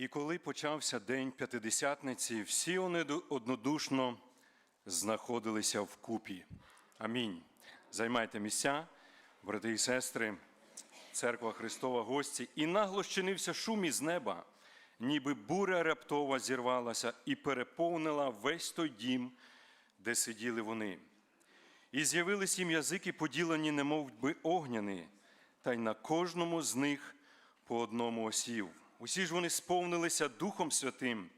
І коли почався день п'ятидесятниці, всі вони однодушно знаходилися вкупі. Амінь. Займайте місця, брати і сестри, церква Христова гості, і нагло щинився шум із неба, ніби буря раптова зірвалася і переповнила весь той дім, де сиділи вони. І з'явились їм язики, поділені, немов би огняні, та й на кожному з них по одному осів. Усі ж вони сповнилися Духом Святим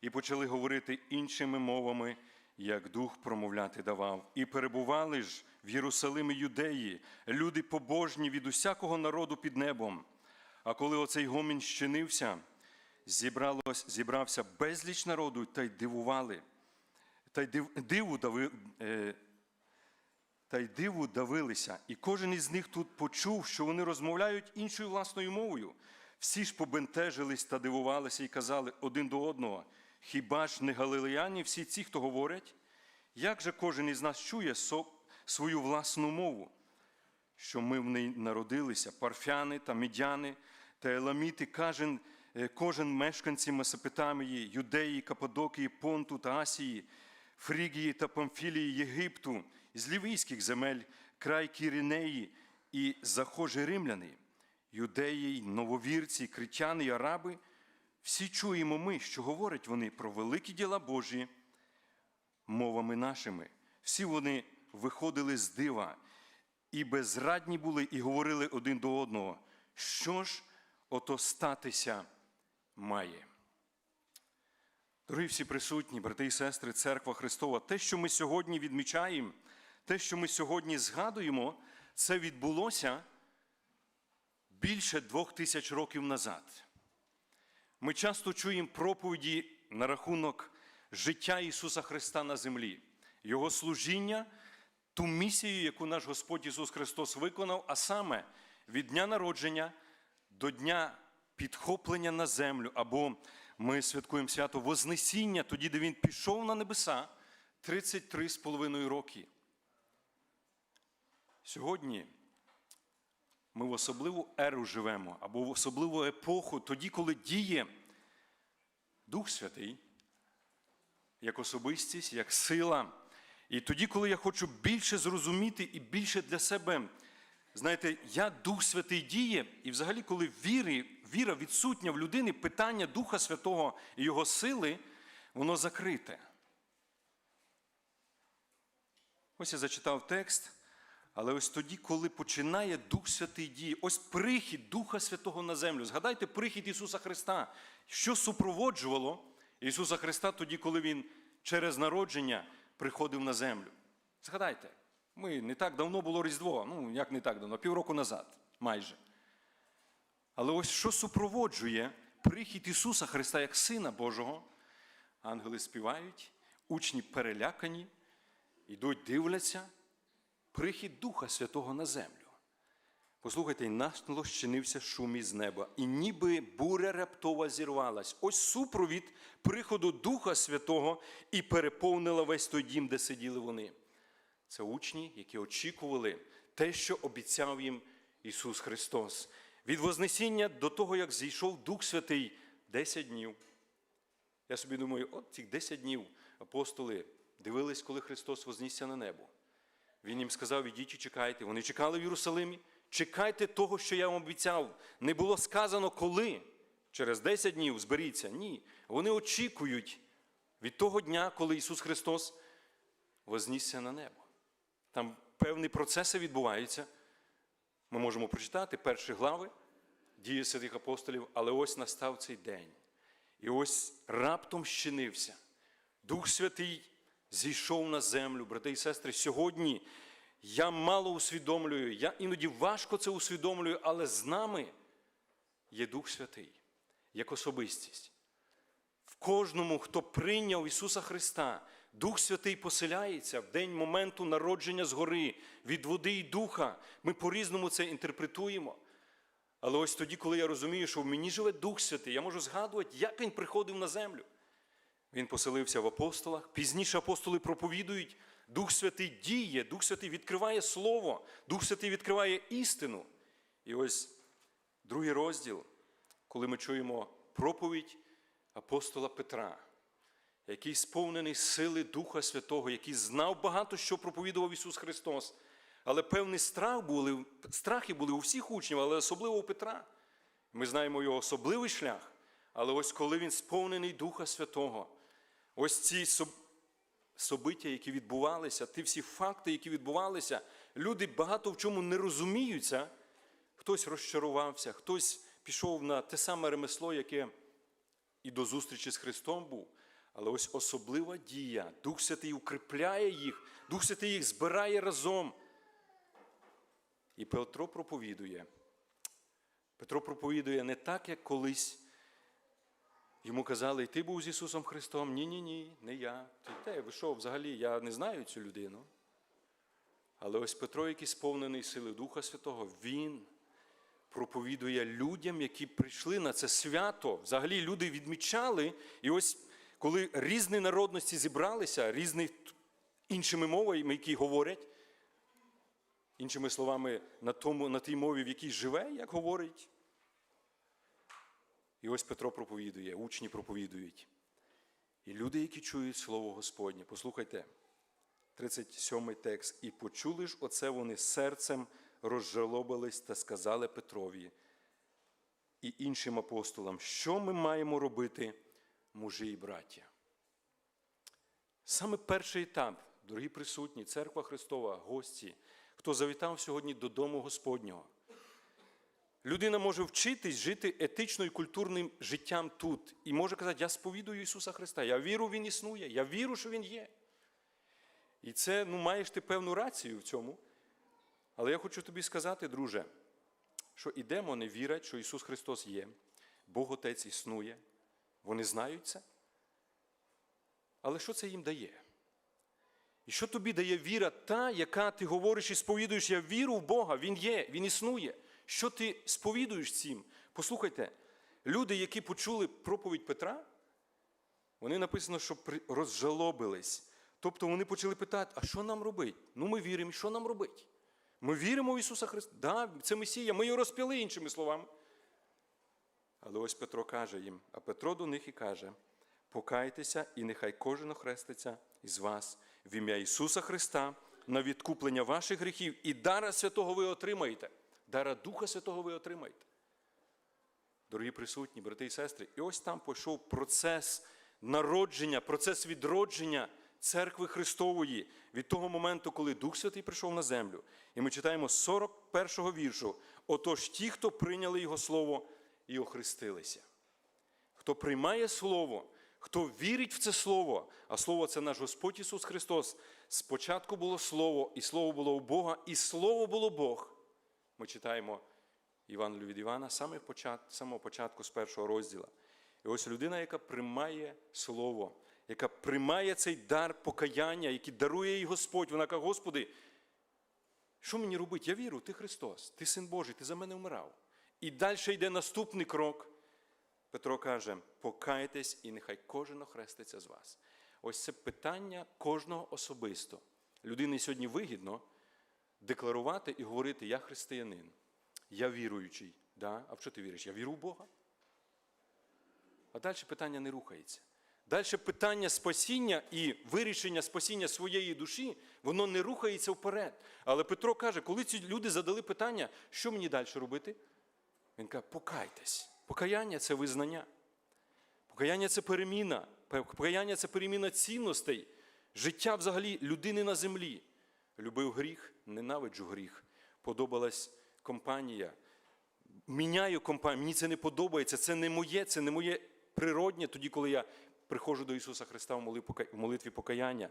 і почали говорити іншими мовами, як Дух промовляти давав. І перебували ж в Єрусалимі юдеї, люди побожні від усякого народу під небом. А коли оцей гомін щинився, зібралось, зібрався безліч народу, та й дивували, та й див, диву дави, е, та й диву давилися, і кожен із них тут почув, що вони розмовляють іншою власною мовою. Всі ж побентежились та дивувалися і казали один до одного: хіба ж не галилеяні всі ці, хто говорять? Як же кожен із нас чує свою власну мову? Що ми в ній народилися, парфяни та мідяни та еламіти, кожен, е, кожен мешканці Месопотамії, Юдеї, Кападокії, Понту та Асії, Фрігії та Памфілії, Єгипту, з лівійських земель, край Кірінеї і захожі римляни, юдеї, нововірці, критяни й араби, всі чуємо ми, що говорять вони про великі діла Божі мовами нашими. Всі вони виходили з дива і безрадні були, і говорили один до одного, що ж ото статися має. Дорогі всі присутні, брати і сестри, церква Христова, те, що ми сьогодні відмічаємо, те, що ми сьогодні згадуємо, це відбулося більше двох тисяч років назад. Ми часто чуємо проповіді на рахунок життя Ісуса Христа на землі, Його служіння, ту місію, яку наш Господь Ісус Христос виконав, а саме від дня народження до дня підхоплення на землю, або ми святкуємо свято Вознесіння, тоді, де Він пішов на небеса 33,5 роки. Сьогодні ми в особливу еру живемо, або в особливу епоху, тоді, коли діє Дух Святий, як особистість, як сила. І тоді, коли я хочу більше зрозуміти і більше для себе, знаєте, я Дух Святий діє, і взагалі, коли віри, віра відсутня в людини, питання Духа Святого і Його сили, воно закрите. Ось я зачитав текст, але ось тоді, коли починає Дух Святий діє, ось прихід Духа Святого на землю. Згадайте прихід Ісуса Христа, що супроводжувало Ісуса Христа тоді, коли Він через народження приходив на землю. Згадайте, ми не так давно було Різдво, ну як не так давно, півроку назад, майже. Але ось що супроводжує прихід Ісуса Христа як Сина Божого, ангели співають, учні перелякані, ідуть, дивляться, прихід Духа Святого на землю. Послухайте, і насло щинився шум із неба, і ніби буря раптова зірвалась. Ось супровід приходу Духа Святого і переповнила весь той дім, де сиділи вони. Це учні, які очікували те, що обіцяв їм Ісус Христос. Від Вознесіння до того, як зійшов Дух Святий 10 днів. Я собі думаю, от цих 10 днів апостоли дивились, коли Христос вознісся на небо. Він їм сказав: ідіть і чекайте. Вони чекали в Єрусалимі. Чекайте того, що я вам обіцяв. Не було сказано, коли. Через 10 днів зберіться. Ні. Вони очікують від того дня, коли Ісус Христос вознісся на небо. Там певні процеси відбуваються. Ми можемо прочитати перші глави дії святих апостолів, але ось настав цей день. І ось раптом щинився. Дух Святий зійшов на землю, брати і сестри. Сьогодні я мало усвідомлюю, я іноді важко це усвідомлюю, але з нами є Дух Святий, як особистість. В кожному, хто прийняв Ісуса Христа, Дух Святий поселяється в день моменту народження згори, від води і духа. Ми по-різному це інтерпретуємо. Але ось тоді, коли я розумію, що в мені живе Дух Святий, я можу згадувати, як Він приходив на землю. Він поселився в апостолах. Пізніше апостоли проповідують, Дух Святий діє, Дух Святий відкриває Слово, Дух Святий відкриває істину. І ось другий розділ, коли ми чуємо проповідь апостола Петра, який сповнений сили Духа Святого, який знав багато, що проповідував Ісус Христос. Але певний страх були, страхи були у всіх учнів, але особливо у Петра. Ми знаємо його особливий шлях. Але ось коли він сповнений Духа Святого, ось ці собиття, які відбувалися, ті всі факти, які відбувалися, люди багато в чому не розуміються. Хтось розчарувався, хтось пішов на те саме ремесло, яке і до зустрічі з Христом був. Але ось особлива дія. Дух Святий укріпляє їх, Дух Святий їх збирає разом. І Петро проповідує. Петро проповідує не так, як колись. Йому казали, ти був з Ісусом Христом. Ні, ні, ні, не я. Ти те, ви що, взагалі, я не знаю цю людину. Але ось Петро, який сповнений сили Духа Святого, він проповідує людям, які прийшли на це свято. Взагалі люди відмічали. І ось коли різні народності зібралися, різні іншими мовами, які говорять, іншими словами, на, тому, на тій мові, в якій живе, як говорить. І ось Петро проповідує, учні проповідують. І люди, які чують Слово Господнє, послухайте, 37 текст. І почули ж оце вони серцем розжалобились та сказали Петрові і іншим апостолам, що ми маємо робити, мужі і браття. Саме перший етап, дорогі присутні, церква Христова, гості, хто завітав сьогодні додому Господнього. Людина може вчитись жити етично і культурним життям тут. І може казати, я сповідую Ісуса Христа, я вірю, Він існує, я вірю, що Він є. І це, ну, маєш ти певну рацію в цьому. Але я хочу тобі сказати, друже, що і демони вірять, що Ісус Христос є, Бог Отець існує. Вони знають це. Але що це їм дає? І що тобі дає віра та, яка ти говориш і сповідуєш, я віру в Бога, Він є, Він існує. Що ти сповідуєш цим? Послухайте, люди, які почули проповідь Петра, вони написано, що розжалобились. Тобто вони почали питати, а що нам робити? Ну, ми віримо, що нам робити? Ми віримо в Ісуса Христа. Да, це Месія, ми його розп'яли іншими словами. Але ось Петро каже їм, а Петро до них і каже: покайтеся, і нехай кожен охреститься із вас в ім'я Ісуса Христа на відкуплення ваших гріхів, і дара святого ви отримаєте. Дара Духа Святого ви отримаєте. Дорогі присутні, брати і сестри, і ось там пішов процес народження, процес відродження церкви Христової від того моменту, коли Дух Святий прийшов на землю. І ми читаємо 41-го віршу. Отож, ті, хто прийняли Його Слово і охрестилися. Хто приймає Слово, хто вірить в це Слово, а Слово це наш Господь Ісус Христос. Спочатку було Слово, і Слово було у Бога, і Слово було Бог. Ми читаємо Івангелію від Івана саме почат, самого початку з першого розділу. І ось людина, яка приймає Слово, яка приймає цей дар покаяння, який дарує їй Господь, вона каже, Господи, що мені робити? Я вірю, ти Христос, ти син Божий, ти за мене вмирав. І далі йде наступний крок. Петро каже: покайтесь, і нехай кожен охреститься з вас. Ось це питання кожного особисто. Людині сьогодні вигідно декларувати і говорити: Я християнин, я віруючий. Да? А в що ти віриш? Я вірю в Бога. А далі питання не рухається. Далі питання спасіння і вирішення спасіння своєї душі, воно не рухається вперед. Але Петро каже, коли ці люди задали питання, що мені далі робити? Він каже, покайтесь. Покаяння це визнання. Покаяння це переміна. Покаяння це переміна цінностей, життя взагалі людини на землі. Любив гріх, ненавиджу гріх. Подобалась компанія. Міняю компанію, мені це не подобається, це не моє, це не моє природнє, тоді, коли я приходжу до Ісуса Христа в молитві покаяння.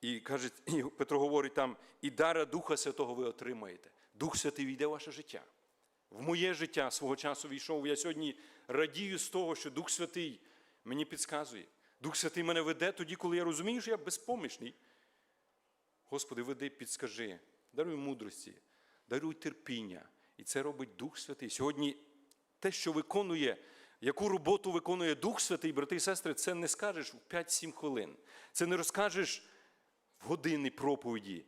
І каже, і Петро говорить там, і дара Духа Святого ви отримаєте. Дух Святий війде в ваше життя. В моє життя свого часу війшов. Я сьогодні радію з того, що Дух Святий мені підказує. Дух Святий мене веде тоді, коли я розумію, що я безпомічний. Господи, веди, підскажи, даруй мудрості, даруй терпіння. І це робить Дух Святий. Сьогодні те, що виконує, яку роботу виконує Дух Святий, брати і сестри, це не скажеш в 5-7 хвилин. Це не розкажеш в години проповіді.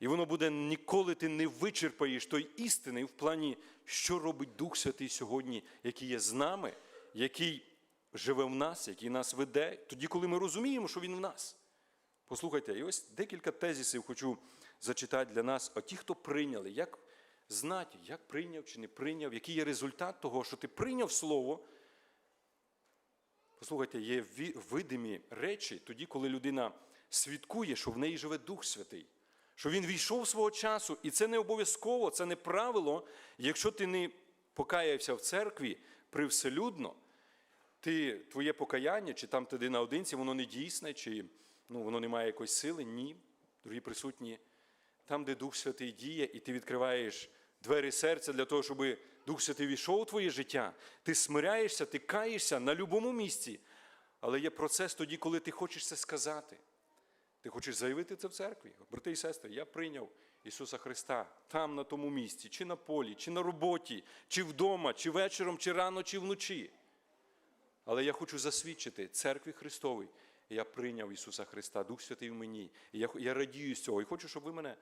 І воно буде ніколи ти не вичерпаєш той істини в плані, що робить Дух Святий сьогодні, який є з нами, який живе в нас, який нас веде, тоді, коли ми розуміємо, що Він в нас. Послухайте, і ось декілька тезисів хочу зачитати для нас. А ті, хто прийняли, як знати, як прийняв чи не прийняв, який є результат того, що ти прийняв слово. Послухайте, є видимі речі тоді, коли людина свідкує, що в неї живе Дух Святий, що він війшов свого часу, і це не обов'язково, це не правило. Якщо ти не покаявся в церкві привселюдно, ти, твоє покаяння, чи там ти наодинці, воно не дійсне, чи ну, воно не має якоїсь сили, ні. Дорогі присутні, там, де Дух Святий діє, і ти відкриваєш двері серця для того, щоб Дух Святий війшов у твоє життя, ти смиряєшся, ти каєшся на будь-якому місці. Але є процес тоді, коли ти хочеш це сказати. Ти хочеш заявити це в церкві. Брати і сестри, я прийняв Ісуса Христа там, на тому місці, чи на полі, чи на роботі, чи вдома, чи вечором, чи рано, чи вночі. Але я хочу засвідчити церкві Христовій. Я прийняв Ісуса Христа, Дух Святий в мені. І я, я радію з цього. І хочу, щоб ви мене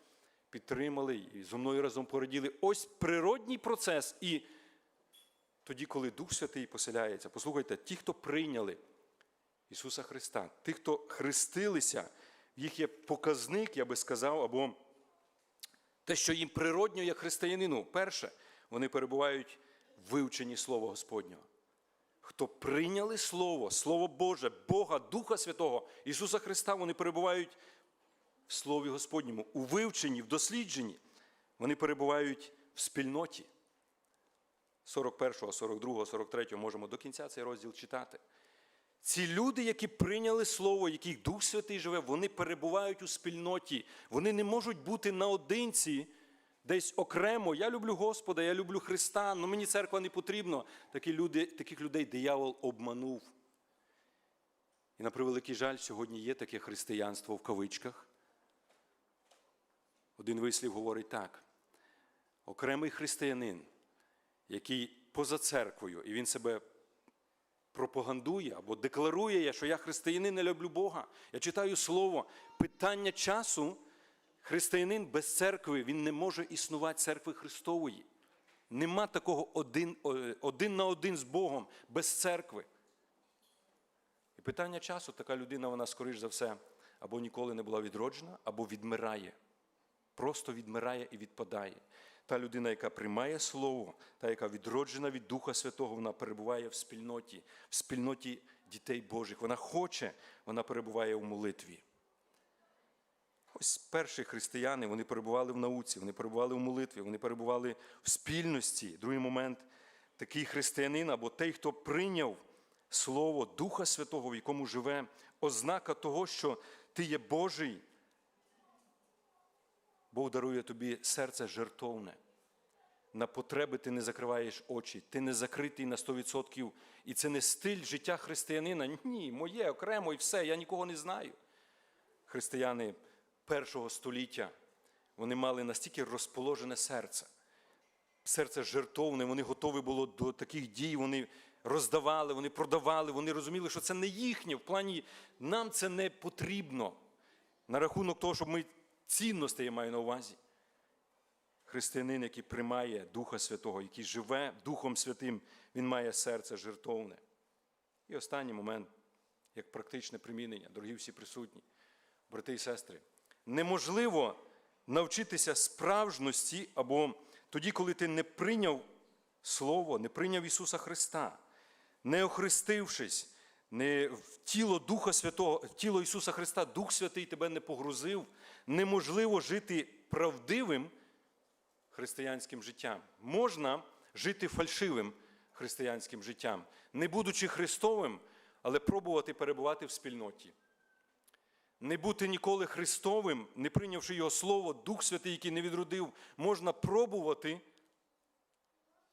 підтримали і зі мною разом пораділи. Ось природній процес. І тоді, коли Дух Святий поселяється, послухайте, ті, хто прийняли Ісуса Христа, ті, хто хрестилися, їх є показник, я би сказав, або те, що їм природньо як християнину. Перше, вони перебувають в вивченні Слова Господнього. Хто прийняли Слово, Слово Боже, Бога, Духа Святого, Ісуса Христа, вони перебувають в Слові Господньому, у вивченні, в дослідженні. Вони перебувають в спільноті. 41, 42, 43 можемо до кінця цей розділ читати. Ці люди, які прийняли Слово, яких Дух Святий живе, вони перебувають у спільноті. Вони не можуть бути наодинці, десь окремо. Я люблю Господа, я люблю Христа, але мені церква не потрібна. Такі люди, таких людей диявол обманув. І на превеликий жаль, сьогодні є таке християнство в кавичках. Один вислів говорить так: окремий християнин, який поза церквою, і він себе пропагандує або декларує, що я християнин, я люблю Бога. Я читаю слово. Питання часу, християнин без церкви, він не може існувати церкви Христової. Нема такого один, один на один з Богом без церкви. І питання часу, така людина, вона, скоріш за все, або ніколи не була відроджена, або відмирає. Просто відмирає і відпадає. Та людина, яка приймає Слово, та, яка відроджена від Духа Святого, вона перебуває в спільноті, в спільноті дітей Божих. Вона хоче, вона перебуває у молитві. Ось перші християни, вони перебували в науці, вони перебували в молитві, вони перебували в спільності. Другий момент такий християнин або той, хто прийняв Слово Духа Святого, в якому живе, ознака того, що ти є Божий. Бог дарує тобі серце жертовне. На потреби ти не закриваєш очі, ти не закритий на 100%. І це не стиль життя християнина. Ні, моє окремо і все, я нікого не знаю. Християни першого століття вони мали настільки розположене серце. Серце жертовне, вони готові були до таких дій, вони роздавали, вони продавали, вони розуміли, що це не їхнє. В плані нам це не потрібно. На рахунок того, щоб ми цінностей я маю на увазі. Християнин, який приймає Духа Святого, який живе Духом Святим, він має серце жертовне. І останній момент, як практичне примінення, дорогі всі присутні, брати і сестри, неможливо навчитися справжності або тоді, коли ти не прийняв Слово, не прийняв Ісуса Христа, не охрестившись, не в тіло Духа Святого, в тіло Ісуса Христа, Дух Святий тебе не погрузив, неможливо жити правдивим християнським життям. Можна жити фальшивим християнським життям, не будучи Христовим, але пробувати перебувати в спільноті. Не бути ніколи Христовим, не прийнявши Його Слово, Дух Святий, який не відродив, можна пробувати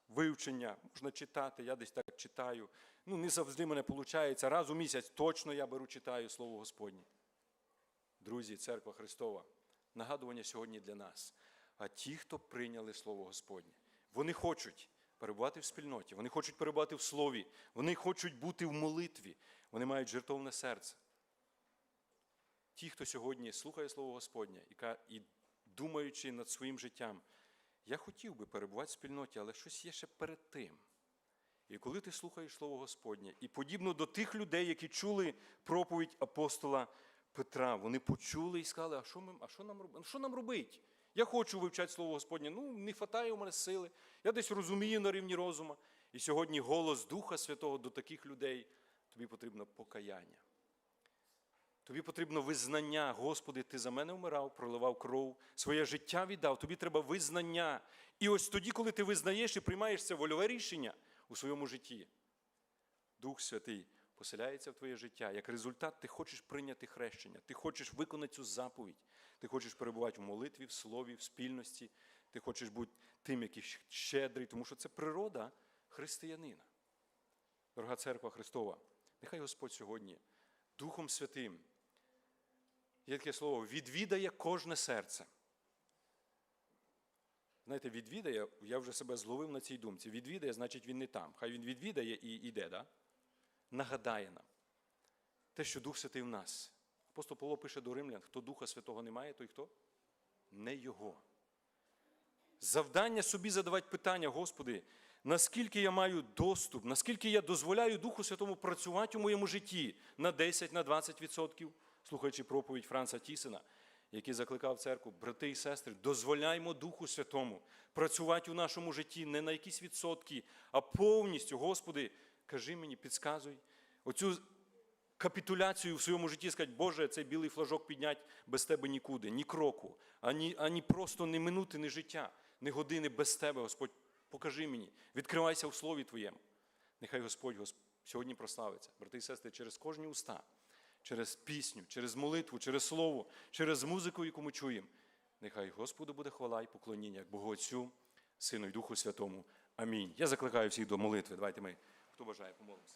вивчення, можна читати, я десь так читаю. Ну, не завжди мене виходить. Раз у місяць точно я беру читаю Слово Господнє. Друзі, церква Христова, нагадування сьогодні для нас. А ті, хто прийняли Слово Господнє, вони хочуть перебувати в спільноті, вони хочуть перебувати в Слові, вони хочуть бути в молитві, вони мають жертовне серце. Ті, хто сьогодні слухає Слово Господнє і думаючи над своїм життям, я хотів би перебувати в спільноті, але щось є ще перед тим. І коли ти слухаєш Слово Господнє, і подібно до тих людей, які чули проповідь апостола Петра, вони почули і сказали, а що, ми, а що нам? Що нам робити? Я хочу вивчати Слово Господнє. Ну, не вистачає у мене сили. Я десь розумію на рівні розуму. І сьогодні голос Духа Святого до таких людей тобі потрібно покаяння. Тобі потрібно визнання, Господи, Ти за мене вмирав, проливав кров, своє життя віддав. Тобі треба визнання. І ось тоді, коли ти визнаєш і приймаєш це вольове рішення у своєму житті, Дух Святий поселяється в твоє життя. Як результат, ти хочеш прийняти хрещення, ти хочеш виконати цю заповідь, ти хочеш перебувати в молитві, в слові, в спільності, ти хочеш бути тим, який щедрий, тому що це природа християнина. Дорога церква Христова, нехай Господь сьогодні Духом Святим, є таке слово, відвідає кожне серце. Знаєте, відвідає, я вже себе зловив на цій думці. Відвідає, значить він не там. Хай він відвідає і йде, да? нагадає нам те, що Дух Святий в нас. Апостол Павло пише до римлян, хто Духа Святого не має, той хто? Не його. Завдання собі задавати питання, Господи, наскільки я маю доступ, наскільки я дозволяю Духу Святому працювати у моєму житті на 10, на 20%, слухаючи проповідь Франца Тісена, який закликав церкву, брати і сестри, дозволяймо Духу Святому працювати у нашому житті не на якісь відсотки, а повністю, Господи, кажи мені, підказуй. Оцю капітуляцію в своєму житті сказати, Боже, цей білий флажок підняти без тебе нікуди, ні кроку, ані, ані просто не минути, ні життя, ні години без тебе, Господь, покажи мені, відкривайся в слові Твоєму. Нехай Господь Гос- сьогодні прославиться, брати і сестри, через кожні уста, через пісню, через молитву, через слово, через музику, яку ми чуємо. Нехай Господу буде хвала і поклоніння, як Богу Отцю, Сину і Духу Святому. Амінь. Я закликаю всіх до молитви. Давайте ми, хто бажає, помолимося.